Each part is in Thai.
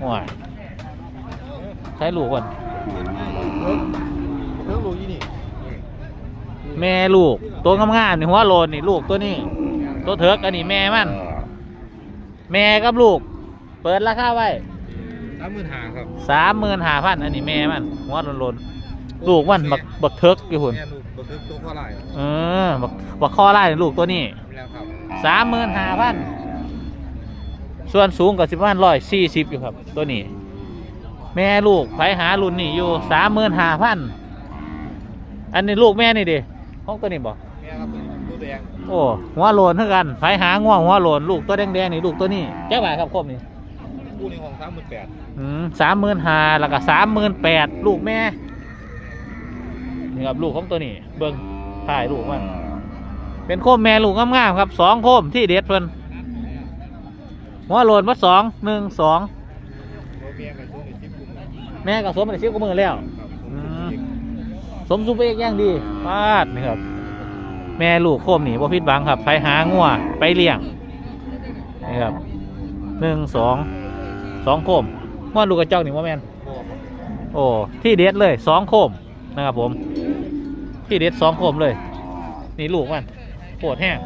โอ้ยใช้ลูกก่อนเพิ่งรู้ยี่นี่แม่ลูก ตัวงามๆนี่หัวโลนนี่ลูกตัวนี้ ตัวเถิกอันนี้แม่มัน แม่กับลูก เปิดราคาไว้สามหมื่นห้าครับสามหมื่นห้าพันอันนี้แม่มันหัวโลนๆลูกมันบักบักเถิกอยู่หุ่นแม่ลูกตัวเพิ่งตัวข้อไหล่เออบักบักคอไล่ลูกตัวนี้แล้วครับสามหมื่นห้าพัน ส่วนสูงกับสิบวันร้อยสี่สิบอยู่ครับ ตัวนี้ แม่ลูกไผหารุ่นนี่อยู่สามหมื่นห้าพันอันนี้ลูกแม่นี่ดิห้องตัวนี้บอกแม่ครับตัวแดงโอ้หัวโลนเท่ากันไผหาง่วงหัวโลนลูกตัวแดงๆนี่ลูกตัวนี้แจ้าบ่ายครับครบนี่คู่นี้ของสามหมื่นแปดอืมสามหมื่นห้าแล้วก็สามหมื่นแปดลูกแม่นี่ครับลูกของตัวนี้ เบิ้งถ่ายลูกมันเป็นโคมแม่ลูกงามๆครับสองโคมที่เด็ดเพิ่น หัวโลนวัดสองหนึ่งสองตัวเมียกับตัวในชิปกลุ่มครับแม่กับสมในชิบก็มือแล้วสมซูเปอร์เอกย่างดีปาดนี่ครับ แม่ลูกโคมนี่บ่ผิดหวังครับ ไปหางัวไปเลี้ยงนี่ครับหนึ่งสองสองโคมว่าลูกกระจอกนี่ว่าแมนโอ้ที่เด็ดเลยสองโคมนะครับผม ที่เด็ดสองโคมเลย นี่ลูกมันปวดแห้ง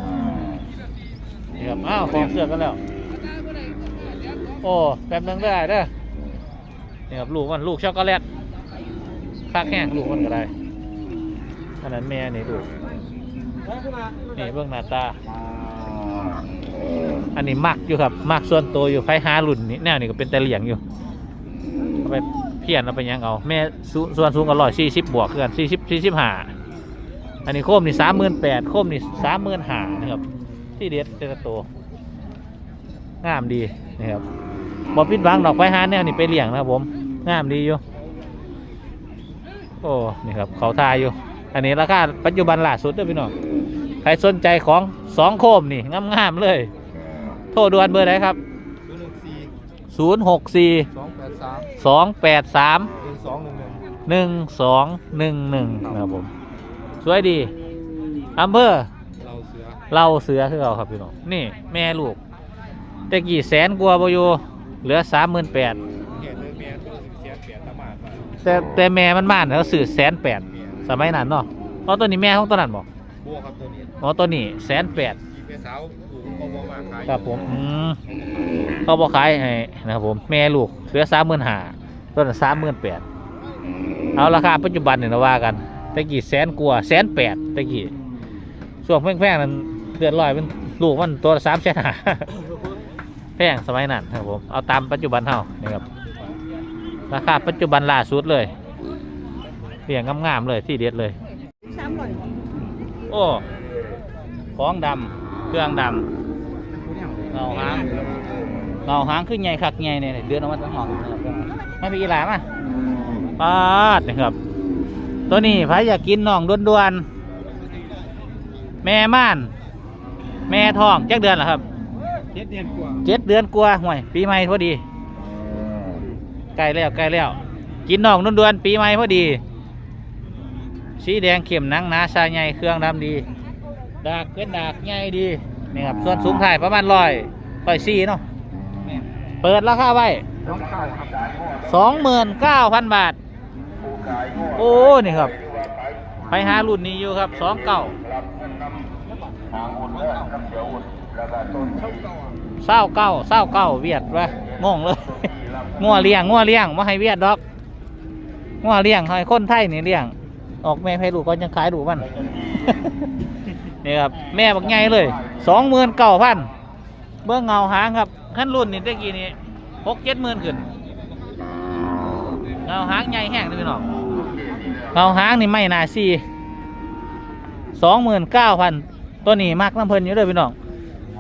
นี่ครับอ้าวของเสือกันแล้ว โอ้แป๊บนึงได้เด้อนี่ครับลูกมันลูกช็อกโกแลตคากแห้งลูกมันก็ได้อันนั้นแม่นี่ลูกนี่เบื้องหน้าตา อันนี้มักอยู่ครับมักส่วนตัวอยู่ไฟหารุ่นนี้แนวนี้ก็เป็นแต่เหลียงอยู่เอาไปเพี้ยนเอาไปยังเอาแม่ส่วนสูงก็ร้อยสี่สิบบวกเกินสี่สิบสี่สิบห้าอันนี้โคมนี่สามหมื่นแปดโคมนี่สามหมื่นห้านะครับ ที่เด็ดเจตโตวงามดีนะครับ บอพิดหวังดอกไฟหาแนวนี่ไปเลี้ยงนะครับผม งามดีอยู่ โอ้ นี่ครับเขาทายอยู่ อันนี้ราคาปัจจุบันล่าสุดเด้วยพี่น้อง ใครสนใจของสองโคมนี่งามๆเลย โทรด่วนเบอร์ไหนครับ ศูนย์หนึ่งสี่064 สองแปดสาม283 หนึ่งสองหนึ่งหนึ่ง1211นะครับผม สวยดีอำเภอ เราเสือ เล่าเสือคือเราครับพี่น้องนี่แม่ลูกแต่กี่แสนกว่าบอยู่ เหลือสามหมื่นแปดเห็นเลยเมียตัวสิบเสียเปลี่ยนตะหมาดมาแต่แต่แม่มันบ้านแล้วสื่อแสนแปดเมียสมัยนั้นเนาะเพราะตัวนี้แม่ของตัวนั้นบอกบัวครับตัวนี้อ๋อตัวนี้แสนแปดกีเป็นสาวถูกเขาบอกมาขายครับผมอืมเขาบอกขายให้นะครับผมแม่ลูกเหลือสามหมื่นห้าตัวนั้นสามหมื่นแปดเอาราคาปัจจุบันเนี่ยเราว่ากันตะกี้แสนกว่าแสนแปดตะกี้ช่วงแพงๆนั้นเดือนลอยเป็นลูกมันตัวสามแสนห้าแพ งสมัยนั้นครับผมเอาตามปัจจุบันเท่านี่ครับราคาปัจจุบันล่าสุดเลยเรียงงามๆเลยที่เด็ดเลยสามร้อยโอ้ของดำเครื่องดำเงาหางเงาหางขึ้นใหญ่คักใหญ่เนี่ยเดือนออกมาตั้งหองไม่ไปกีฬามาปาดนะครับ ตัวนี้พายอยากกินน่องด่วนๆแม่ม่าน แม่ทองแจักเดือนเหรอครับ เจ็ดเดือนกว่าเจ็ดเดือนกว่าห่วยปีใหม่พอดีใกล้แล้วใกล้แล้ว กินน่องด่วนๆปีใหม่พอดี สีแดงเข้มหนังหนาชาใหญ่เครื่องดำดี ดากเป็นดากใหญ่ดีนี่ครับส่วนสูงถ่ายประมาณร้อยร้อยสี่เนาะเปิดราคาไว้ต้องเข้าครับสองหมื่นเก้าพันบาท โอ้นี่ครับ ไปหารุ่นนี้อยู่ครับสองเก้า เศร้าเก้าเศร้าเก้าเวียดวะงงเลยงัวเลี้ยงงัวเลี้ยงมาให้เวียดดอกงัวเลี้ยงให้คนไทยนี่เลี้ยง ออกแม่ให้ลูกก็ยังขายลูกมันนี่ครับแม่บักใหญ่เลยสองหมื่นเก้าพันเบื้องเงาหางครับขั้นรุ่นนี่ตะกี้นี่หกเจ็ดหมื่นขึ้นเงาหางใหญ่แห้งเลยพี่น้องเงาหางนี่ไม่นาซีสองหมื่นเก้าพันตัวนี้มากน้ำเพลินอยู่เลยพี่น้อง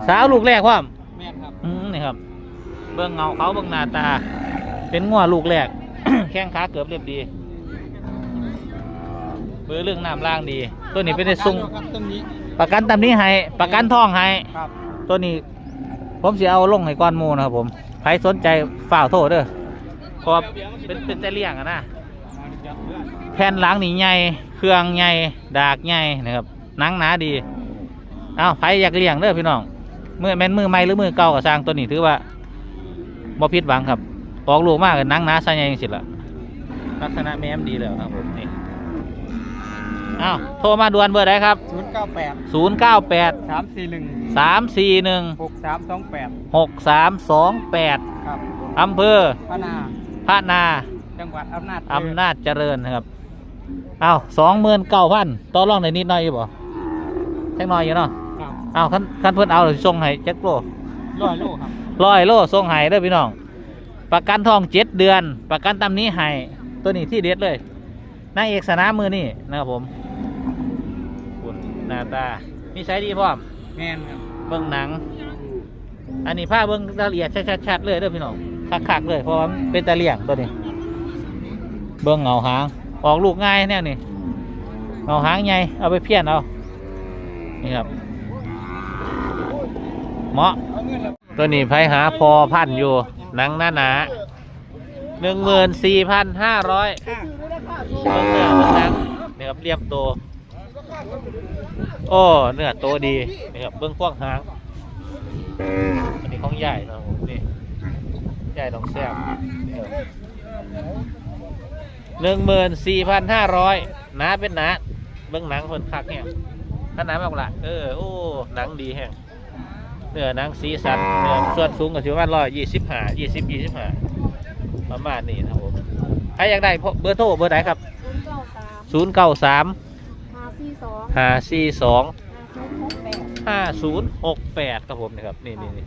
สาวลูกแรกความแม่นครับอืมนี่ครับ เบื้องเงาเขาเบื้องหน้าตา เป็นงัวลูกแรก แข้งขาเกือบเรียบดีเบอร์เรื่องน้ำล่างดี ตัวนี้เป็นได้ซุงครับต้นนี้ประกันตำนี้ให้ประกันทองให้ครับตัวนี้ ผมจะเอาลงให้ก้อนหมูนะครับผมใครสนใจฝ่ากโทษเด้อเพราะว่าเป็นเป็นแต่เลี้ยงอะนะ แผ่นหลังนี่ใหญ่ เครื่องใหญ่ ดากใหญ่นะครับหนังหนาดี เอาใครอยากเลี้ยงเด้อพี่น้อง มือแม่นมือใหม่หรือมือเก่ากับสร้างตัวนี้ถือว่าบ่ผิดหวังครับออกลูกมากเลยนังหนาใส่ใหญ่ยังสิล่ะลักษณะแม่มดีแล้วครับผมนี่อ้าวโทรมาด่วนเบอร์ใดครับ ศูนย์เก้าแปด098 สามสี่หนึ่ง341 หกสามสองแปด6328ครับอำเภอพนาพระนา จังหวัดอำนาจอำนาจเจริญนะครับ เอาสองหมื่นเก้าพันต่อรองในนิดหน่อยอยู่บ่แค่น้อยอยู่เนาะครับ เอาคันคันเพิ่นเอาเลยส่งให้แจ็คโลร้อยโลครับร้อยโลส่งให้เด้อพี่น้อง ประกันทองเจ็ดเดือน ประกันตำนี้ให้ตัวนี้ที่เด็ดเลยนางเอกสนามมือนี่นะครับผมคุณหน้าตานิสัยดีพร้อมแมนครับเบิ่งหนัง อันนี้ผ้าเบิ่งรายละเอียดชัดๆเลยเด้อพี่น้องคักๆเลยเพราะว่ามันเป็นตะเลี่ยงตัวนี้ เบิ่งเงาหางออกลูกง่ายแน่นี่เงาหางใหญ่เอาไปเพี้ยนเอานี่ครับ เหมาะ ตัวนี้ไผหาพอพันอยู่หนังหน้าหนาหนึ่งหมื่นสี่พันห้าร้อยเบิ่งเนื้อเบิ่งหนังนี่ครับเรียบโตวโอ้เนื้อโตดีนี่ครับเบิ่งพวกหางอันนี้ของใหญ่นะครับผมนี่ใหญ่ต้องแซ่บหนึ่งหมื่นสี่พันห้าร้อยนาเป็นนาเบื้องหนังเพิ่นคักเนี่ยถ้าหนามากละเออ โอ้ หนังดีแฮง เนื้อหนังสีสันเนื้อส่วนสูงกับสิบวันร้อยยี่สิบห้ายี่สิบยี่สิบห้าประมาณนี้นะครับผมใครอยากได้พเบอร์โทรเบอร์ไหนครับศูนย์เก้าสามศูนย์เก้าสามห้าสี่สองห้าสี่สองห้าศูนย์หกแปดห้าศูนย์หกแปดครับผมนี่ครับนี่นี่นี่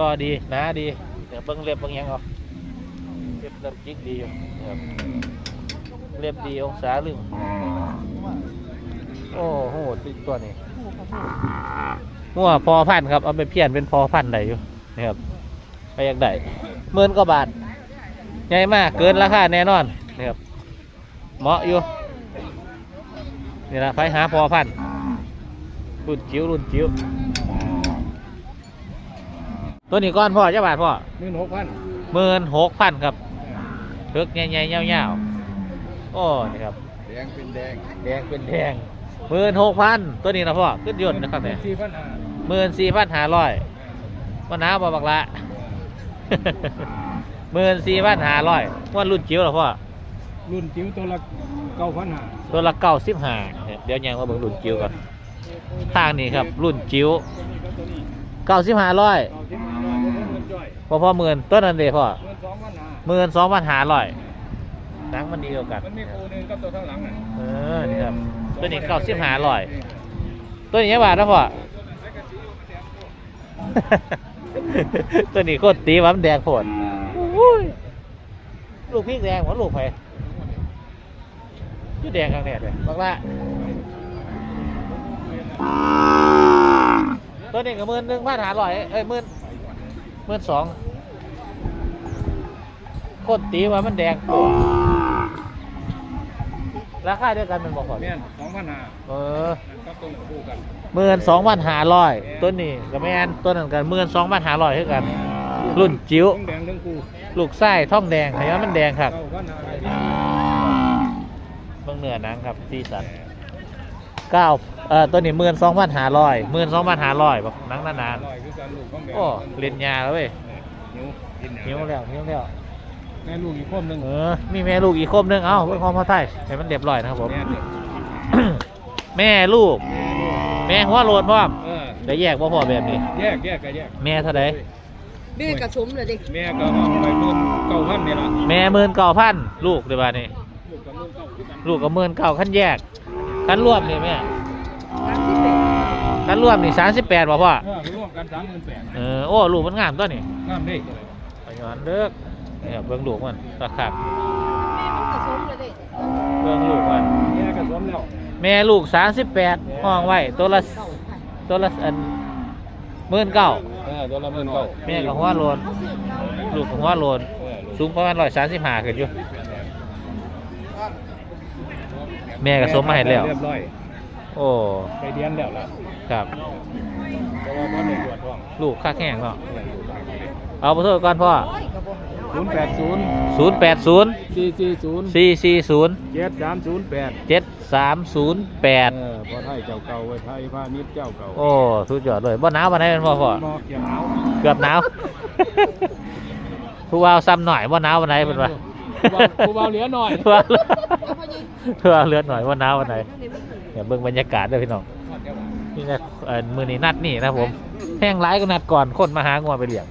รอดีหนาดีเดี๋ยวเบิ้งเรียบเบิ้งหยังเอาเรียบเรียบจิกดีอยู่นะครับเรียบดีองศาลึงโอ้โหติดตัวนี้ หัวพอพันธุ์ครับเอาไปเพี้ยนเป็นพอพันธุ์ได้อยู่นี่ครับไปอยากได้หมื่นกว่าบาทใหญ่มากเกินราคาแน่นอนนี่ครับเหมาะอยู่นี่นะไปหาพอพันธุ์รุ่นจิ๋วรุ่นจิ๋วตัวนี้ก้อนพ่อเจ้าบาทพ่อหมื่นหกพันหมื่นหกพันครับเพิกใหญ่ๆยาวๆโอ้นี่ครับแดงเป็นแดงแดงเป็นแดงหมื่นหกพันตัวนี้นะพ่อขึ้นยนต์นะครับเนี่ยสี่พันห้า หมื่นสี่พันห้าร้อยวันน้าบอบักละหมื่นสี่พันห้าร้อยว่ารุ่นจิ๋วเหรอพ่อรุ่นจิ๋วตัวละเก้าพันห้าตัวละเก้าสิบห้าเดี๋ยวยังว่าเบิ่งรุ่นจิ๋วก่อนทางนี้ครับ รุ่นจิ๋วเก้าสิบห้าร้อยเก้าสิบห้าร้อยเงินจ่อยพอพอหมื่นต้นนั้นเดีพ่อเงินสองพันห้าหมื่นสองพันหาร้อยหนังมันดีกว่ากันมันมีคูหนึงกับตัวข้างหลังน่ะเออนี่ครับตัวนี้เก้าสิบหาร้อยตัวนี้ยังบาทนะพ่อ ตัวนี้โคตรตีวะมันแดงโผดอุ้ยลูกพริกแดงหัวลูกไผ่ชื่อแดงข้างเนี่ยเลยบักละตัวนี้ก็หมื่นหนึ่งพันหาร้อยเอ้ยหมื่นหมื่นสองโคตรตีวะมันแดงโผดราคาเดียวกันเป็นบอกก่อนแม่นสองพันห้าเออกับตัวคู่กัน หมื่นสองพันหาร้อยต้นนี้กับแม่นต้นนั้นกันหมื่นสองพันหาร้อยเท่ากัน รุ่นจิ๋วทั้งแดงทั้งคู่ลูกไส้ท่องแดงขยันมันแดงครับเก้าพันห้าร้อยเบื้องเหนือหนังครับซีสันเก้าเอ่อต้นนี้หมื่นสองพันหาร้อยหมื่นสองพันหาร้อยบอกหนังนานร้อยคือการลูกของแดๆงโอ้เล่นยาแล้วเว้ยหิวกินหิวแล้วหิวแล้วแม่ลูกอีกคนหนึ่งเออมีแม่ลูกอีกคมหนึงเอ้าเพื่อความพอไทยให้มันเรียบร้อยนะครับผม แม่เนี่ยแม่ลูก แม่หัวโลนพร้อมเออได้แยกบ่พอแบบนี้ แยกแยกกันแยกแม่เท่าไดแม่กระสมเลยดิแม่ก็ห้องไปหมื่นเก้าพันนี่ละแม่หมื่นเก้าพันลูกเดี๋ยวบาดนี้ ลูกกับหมื่นเก้าคือกันลูกกับหมื่นเก้าขั้นแยกขั้นรวมนี่แม่สามสิบแปดขั้นรวมนี่สามสิบแปดบ่พ่อเออรวมกันสามหมื่นแปดเออโอ้ลูกมันงามตัวนี่งามเด้ไปย้อนเด้อนี่ครับเบิ่งลูกมันตะขับแม่มันกระสมเลยดิเบิ่งลูกมันแม่ก็สวมแล้ว แม่ลูกสามสิบแปดห้องไว้ตัวละเก้าพันตัวละอันหมื่นเก้าเออตัวละหมื่นเก้าแม่กับหัวโลนลูกกับหัวโลนเออสูงประมาณร้อยสามสิบห้าขึ้นอยู่ แม่ก็สมมาให้แล้วเรียบร้อยโอ้ไปเรียนแล้วล่ะครับแต่ว่าพ่อในตรวจท้องลูกค่าแข้งเนาะเอาไปโทษก่อนพ่อ โอ้ยกระบอกให้ศูนย์แปดศูนย์ศูนย์แปดศูนย์สี่สี่ศูนย์สี่สี่ศูนย์เจ็ดสามศูนย์แปดเจ็ดสามศูนย์แปดเออพ่อไทยเจ้าเก่าไว้ไทยพาณิชย์เจ้าเก่าโอ้สุดยอดเลยบ่หนาวปานใดเป็นพ่อพ่อมอเกี่ยวหนาวเกือบหนาวผู้ว่าซ้ำหน่อยว่าหนาววันไหนเป็นวะกูเบาเหลือหน่อยผู้ว่าผู้ว่าเลือดหน่อยว่าหนาววันไหนเดี๋ยวเบิ่งบรรยากาศด้วยพี่น้องนี่นะเอ่อมือนี้นัดนี่นะผมแห้งร้ายก็นัดก่อนคนมาหางัวไปเลี้ยง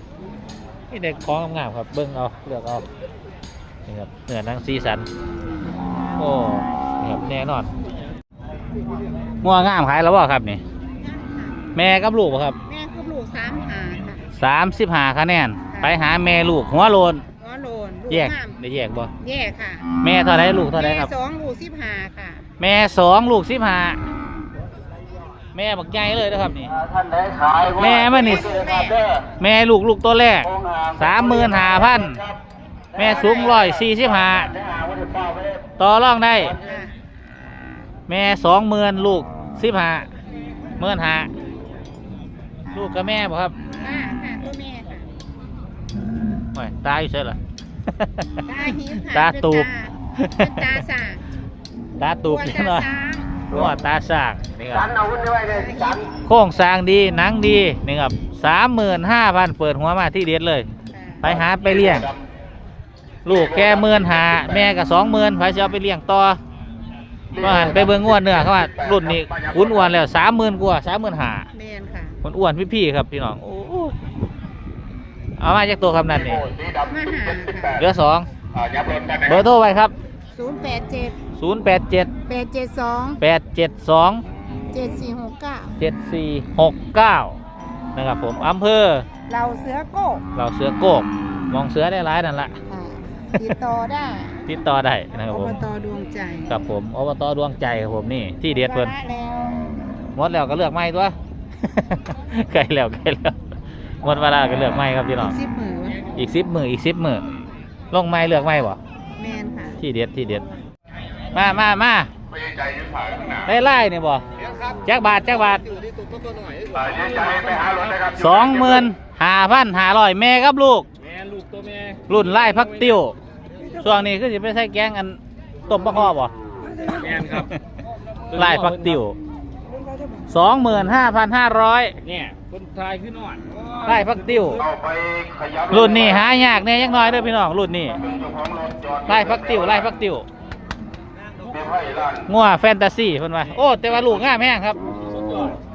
นี่เด็กของงามๆครับเบิ่งเอาเลือกเอานี่ครับเนื้อหนังสีสัน โอ้นี่ครับแน่นอนงัวงามขายแล้วบ่ครับนี่แม่กับลูกบ่ครับแม่คือลูกสามหาค่ะสามสิบห้าคะแนน ไปหาแม่ลูกหัวโลนหัวโลนลูกแยกงามได้แยกบ่แยกค่ะแม่เท่าไรลูกเท่าไรครับ แม่สองลูกสิบห้าค่ะ แม่สองลูกสิบห้า แม่บักใหญ่เลยนะครับนี่ ท่านได้ขายแม่มันนี่ แม่ลูกลูกตัวแรกสามหมื่นห้าพันแม่สูงร้อยสี่สิบห้าต่อรองได้ค่ะแม่สองหมื่นลูกสิบห้าหมื่นห้าลูกกับแม่บ่ครับค่ะค่ะตัวแม่ค่ะโอ้ยตาอยู่เฉยเหรอตาหิวค่ะตาตูบ เป็นตาสางตาตูบตัวนิดตาหน่อยสาง หัวตาสากนี่คจัรับนเอาขึ้นไว้เลยจันโค้งสร้างดีหนังดีนี่ครับสามหมื่นห้าพันเปิดหัวมาที่เด็ดเลย ไปหาไปเลี้ยง ลูกแค่หมื่นหาแม่กับสองหมื่นไปจะเอาไปเลี้ยงต่อก็หันไปเบิ่งอ้วนเนื้อเขาว่ารุ่นนี้ขุนอ้วนแล้วสามหมื่นกว่าสามหมื่นหาแม่นค่ะคนอ้วนพี่ๆครับพี่น้องโอ้โหเอามาจากตัวคำนั้นนี่มาหาค่ะเหลือสองเบอร์โทรไปครับศูนย์แปดเจ็ด ศูนย์แปดเจ็ดแปดเจ็ดสองแปดเจ็ดสองเจ็ดสี่หกเก้าเจ็ดสี่หกเก้านะครับผมอำเภอเราเสือโก้เราเสือโกกมองเสือได้ร้ายนั่นละค่ะติดต่อได้ติดต่อได้นะครับอผมบตดวงใจกับผมอบตดวงใจครับผมนี่ที่เด็ดเพิ่นวาระแล้วหมดแล้วก็เลือกไม้ตัวใกล้แล้วใกล้แล้วหมดเวลาก็เลือกไม้ครับพี่น้องสิบมืออีกสิบมืออีกสิบมือลงไม้เลือกไม้บ่แมนค่ะที่เด็ดที่เด็ด มามามาได้ไล่เนี่ยบ่แจ็คบาทแจ็คบาทสองหมื่นห้าพันห้าร้อยแม่กับลูกแม่ลูกตัวแม่รุ่นไล่พักติ้วช่วงนี้คือสิไปใส่แกงอันต้มปลาคอบ่แม่นครับไล่พักติ้วสองหมื่นห้าพันห้าร้อยเนี่ยคนทายขึ้นนอนไล่พักติ้วเอาไปขยับรุ่นนี้หายากแน่ยังน้อยเด้อพี่น้องรุ่นนี้เจ้าของรถจอดไล่พักติ้วไล่พักติ้ว งัวแฟนตาซีเพิ่นว่าโอ้ แต่ว่าลูกงามแห้งครับ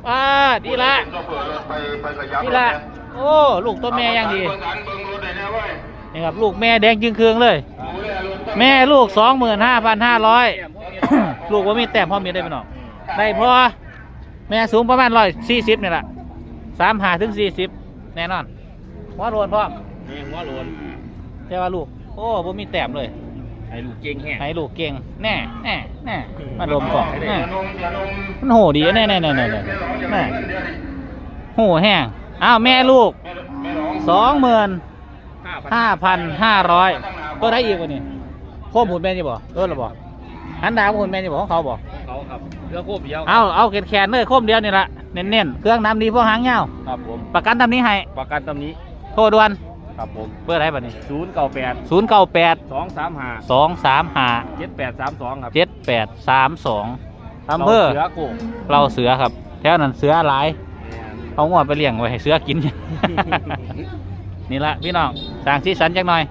อ่าดีละก็เปิดรถไปไปขยับดีละโอ้ลูกตัวแม่ยังดีเบิ่งอันเบิ่งรถได้แล้วเว้ยนี่ครับลูกแม่แดงจึงเคืองเลยดูแลรถตั้งแม่ลูกสองหมื่นห้าพันห้าร้อยลูกว่ามีแต้มพ่อมีได้พี่น้องได้พอแม่สูงประมาณร้อยสี่สิบนี่แหละสามหาถึงสี่สิบแน่นอนหัวโลนพ่อมนี่หัวโลนแต่ว่าลูก โอ้บ่มีแต้มเลย ให้ลูกเก่งแห้งให้ลูกเก่งแน่แน่แน่มาดมก่อนเดี๋แน่ยวนมเดี๋ยวนมมันโหดีแน่แน่แน่แน่แน่แน่โหแห้งอ้าวแม่ลูกสองหมื่นห้าพันห้าร้อยก็ได้อีกวะนี่โคมหุ่นแม่นี่บ่เออหรอบ่หันดาวหุ่นแม่นี่บ่ของเขาบ่เขาครับเรือโคบเดียวเอาเอาแขนแขนเลยโคมเดียวนี่ละเน้นๆเครื่องน้ำดีพวกหางยาวครับผมประกันตำนี้ให้ประกันตำนี้โทรด่วน ครับผมเบอร์อะไรบัดนี้ศูนย์เก้าแปดศูนย์เก้าแปดสองสามห้าสองสามห้าเจ็ดแปดสามสองครับเจ็ดแปดสามสองอำเภอเสือโกงเราเสือครับ แถวนั้นเสือหลายเอางวไปเลี้ยงไว้ให้เสือกิน นี่ละพี่น้องสร้างสีสันจักหน่อย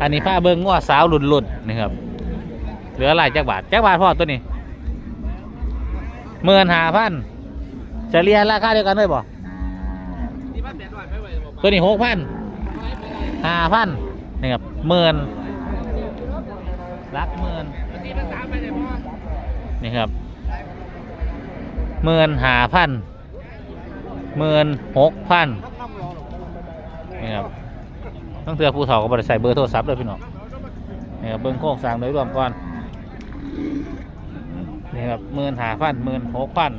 อันนี้ผ้าเบิ้งงวสาวหลุดหลุดๆนี่ครับ เหลือหลายจักบาทจักบาทพ่อตัวนี้หมื่นห้าพันจะเรียนราคาเดียวกันเลยบ่ตัวนี้หกพัน ห้าพันนี่ครับหมื่นรักหมื่นนี่ครับหมื่นห้าพันหมื่นหกพันนี่ครับต้องเตือนผู้เฒ่าก็บริใส่เบอร์โทรศัพท์เลยพี่น้องนี่ครับเบิ้งโครงสางโดยรวมก่อนนี่ครับหมื่นห้าพันหมื่นหกพัน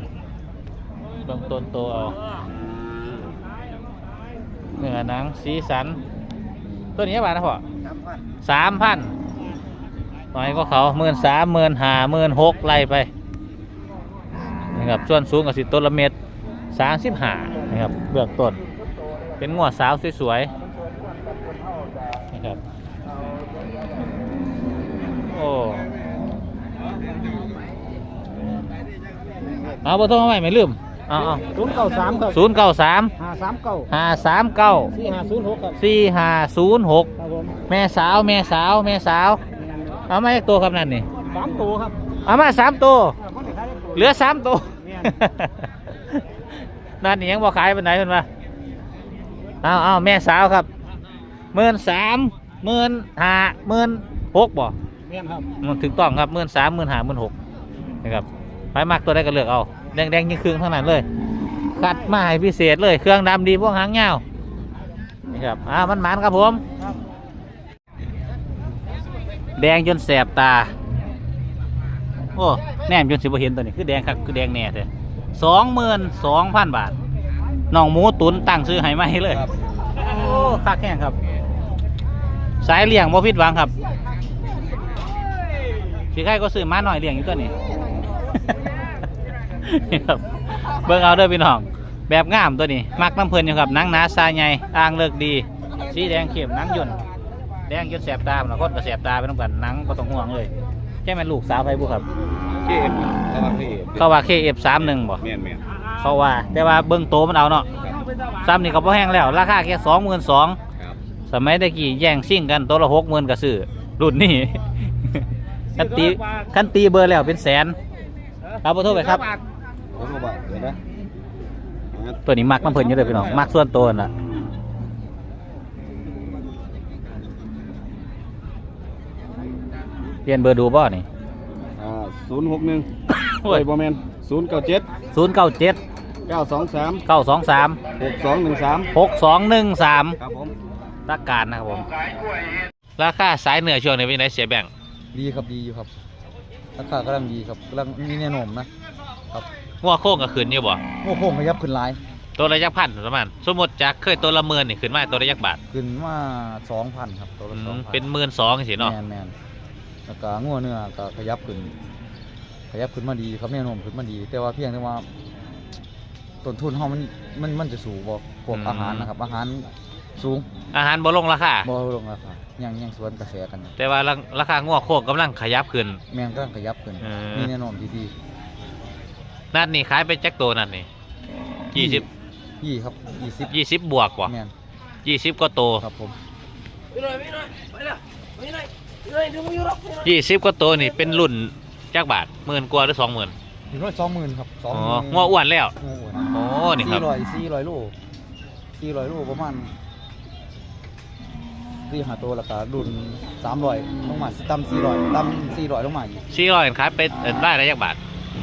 เบื้องต้นตัวเอาเนื้อหนังสีสัน ตัวนี้บาทนะพ่อสามพันน้อยก็เขาหมื่นสามหมื่นห้าหมื่นหกไล่ไปนี่ครับส่วนสูงกับสิต้นละเม็ดสามสิบห้านะครับเบื้องต้น เป็นงวดสาวสวยๆนะครับโอ้เอาเบอร์โทรมาใหม่ไม่ลืมเอาเอาศูนย์เก้าสามครับศูนย์เก้าสามห้าสามเก้าห้าสามเก้าสี่ห้าศูนย์หกครับสี่ห้าศูนย์หกครับผมแม่สาวแม่สาวแม่สาว เอามาอีกตัวครับนั่นนี่สามตัวครับเอามาสามตัวเออคนไหนขายได้ตัวเหลือสามตัวแม่นนั่นนี่ยังบ่ขายเป็นไหนเป็นมาเอาเอาแม่สาวครับหมื่นสามหมื่นห้าหมื่นหกบ่แม่นครับมันถูกต้องครับหมื่นสามหมื่นห้าหมื่นหกนะครับไปมักตัวได้ก็เลือกเอา แดงแดงๆยิ่งครึ่งเท่านั้นเลยคัดมาให้พิเศษเลยเครื่องดำดีพวกหางเงาวนี่ครับอ่ามันหมันครับผม แดงจนแสบตา โอ้แนมจนสิบเห็นตัวนี้คือแดงคักคือแดงแน่เลยสองหมื่นสองพันบาทน้องหมูตุนตั้งซื้อให้มาให้เลยโอ้คักแห้งครับ สายเลี้ยงบ่ผิดหวังครับสิใครก็ซื้อมาหน่อยเลี้ยงอยู่ตัวนี้ นี่ครับเบิ่งเอาเด้อพี่น้อง แบบงามตัวนี้ มักน้ำเพลินอยู่ครับหนังหนาทรายใหญ่อ่างเลิกดี สีแดงเข้มหนังย่นแดงจนแสบตาบางคนก็แสบตาไปน้ำกันหนังก็ต้องห่วงเลยใช่ไหมนลูกสาวไปบุครับ เคเอฟระวังเคเอฟเขาว่าเคเอฟสามหนึ่งบ่แม่นแม่นเขาว่า แต่ว่าเบิ่งโตมันเอาเนาะซ้ำนี่ก็พอแห้งแล้ว ราคาแค่สองหมื่นสองครับสมัยตะกี้แย่งซิ่งกันตัวละหกหมื่นก็ซื้อรุ่นนี้ คันตีคันตีเบอร์แล้วเป็นแสนเอาไปโทษไปครับ ผมก็บอกเดี๋ยวนะตัวนี้มักน้ำเพลินอยู่เลยพี่น้องมักส่วนตัวน่ะเปลี่ยนเบอร์ดูบ่นี่อ่าศูนย์หกหนึ่งโอ้ยบอแมนศูนย์เก้าเจ็ดศูนย์เก้าเจ็ดเก้าสองสามเก้าสองสามหกสองหนึ่งสามหกสองหนึ่งสามครับผมตักการนะครับผม ราคาสายเหนือช่วงนี้เป็นไงเสียแบ่ง ดีครับดีอยู่ครับ ราคากำลังดีครับกำลังมีแนวโน้มนะ งัวโค้งก็ขึ้นอยู่บ่โอ้โหขยับขึ้นหลาย ตัวละยักพันประมาณสมมติจากเคยตัวละหมื่นนี่ขึ้นมาตัวละยักบาทขึ้นมาสองพันครับตัวอืละสองมพันเป็นหมื่นสองสิเนาะแมนแมนแล้วก็งัวเนื้อก็ขยับขึ้น ขยับขึ้นมาดีครับแนวโน้มขึ้นมาดี แต่ว่าเพียงแต่ว่าต้นทุนเฮามันมันมันจะสูงบ่พวกอาหารนะครับ อาหารสูง อาหารบ่ลงราคาบ่ลงราคายังยังสวนกระแสกันอยู่แต่ว่าราราคางัวโค้งกำลังขยับขึ้น แมนกำลังขยับขึ้นเออมีแนวโน้มที่ดี นั่นนี่ขายไปแจ็คตัวนั่นนี่ยี่สิบยี่ครับยี่สิบยี่สิบบวกว่ะแมนยี่สิบก็โตครับผมยี่สิบก็โตนี่เป็นรุ่นจักบาทหมื่นกว่าหรือสองหมื่นถึงร้อยสองหมื่นครับสองอ๋หอมื่นงัวอ้วนแล้วงัวอ้วนโอ้นี่ครับสี่ร้อยสี่ร้อยโลสี่ร้อยโลประมาณสี่หาตัวราคารุ่นสามร้อยลงมาสิต่ำสี่ร้อยต่ำสี่ร้อยลงมาอีกสี่ร้อยขายไปเอินได้ละจักบาท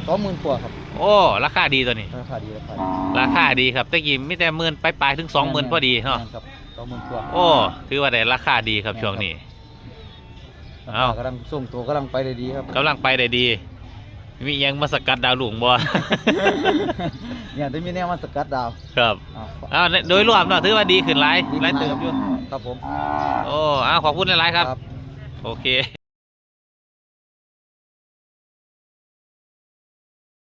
สองหมื่นกว่าครับ โอ้ราคาดีตัวนี้ ราคาดีราคาดีราคาดีครับตะกี้มีแต่หมื่นไปปลายๆถึงสองหมื่นพอดีเนาะแม่ครับสองหมื่นกว่าโอ้ถือว่าได้ราคาดีครับช่วงนี้ราเอ้าคากำลังส่งตัวกำลังไปได้ดีครับกำลังไปได้ดี มีอิหยังมาสกัดดาวหลวงบ่เนี่ยจะมีแนวมาสกัดดาวครับอ้าวอ้าวโดยรวมเนาะถือว่าดีขึ้นหลายหลายเติมอยู่ครับผมโอ้อ้าวขอบคุณหลายๆครับครับโอเค